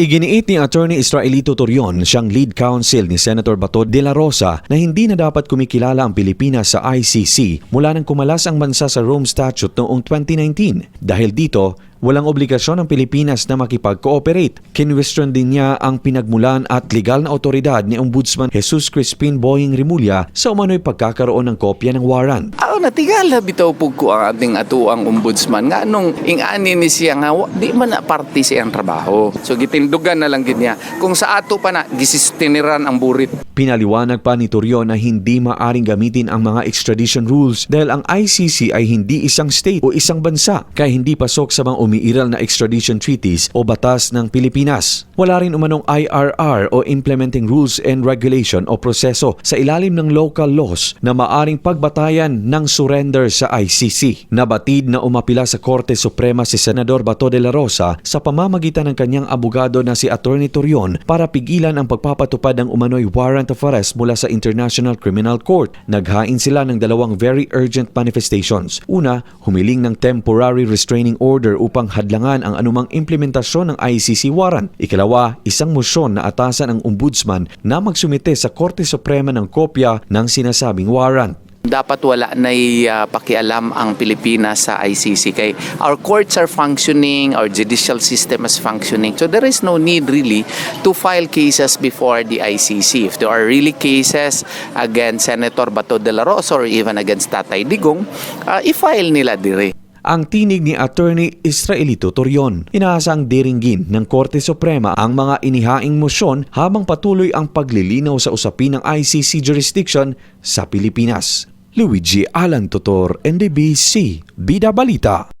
Iginiit ni Attorney Israelito Torion, siyang lead counsel ni Senator Bato de la Rosa na hindi na dapat kumikilala ang Pilipinas sa ICC mula nang kumalas ang bansa sa Rome Statute noong 2019. Dahil dito, walang obligasyon ang Pilipinas na makipag-cooperate. Kinwestiyon din niya ang pinagmulan at legal na otoridad ni Ombudsman Jesus Crispin Boying Rimulya sa umano'y pagkakaroon ng kopya ng warrant. Ako natigala bitaw po ko ang ating atuang ombudsman nga nung ingani ni siya nga di man na party siyang trabaho. So gitindugan na lang gid niya. Kung sa ato pa na gisistiniran ang burit. Pinaliwanag pa ni Torion na hindi maaring gamitin ang mga extradition rules dahil ang ICC ay hindi isang state o isang bansa kaya hindi pasok sa mga umiiral na extradition treaties o batas ng Pilipinas. Wala rin umanong IRR o Implementing Rules and Regulation o proseso sa ilalim ng local laws na maaring pagbatayan ng surrender sa ICC. Nabatid na umapila sa Korte Suprema si Senador Bato de la Rosa sa pamamagitan ng kanyang abogado na si Attorney Torion para pigilan ang pagpapatupad ng umano'y warrant of arrest mula sa International Criminal Court. Naghain sila ng dalawang very urgent manifestations. Una, humiling ng temporary restraining order upang hadlangan ang anumang implementasyon ng ICC warrant. Ikalawa, isang motion na atasan ang ombudsman na magsumite sa Korte Suprema ng kopya ng sinasabing warrant. Dapat wala na pakialam ang Pilipinas sa ICC kay our courts are functioning, our judicial system is functioning. So there is no need really to file cases before the ICC. If there are really cases against Senator Bato de la Rosa or even against Tatay Digong, uh, i-file nila dire. Ang tinig ni Attorney Israelito Torion. Inaasang diringgin ng Korte Suprema ang mga inihaing mosyon habang patuloy ang paglilinaw sa usapin ng ICC jurisdiction sa Pilipinas. Luigi Alan Totor, NDBC, Bida Balita.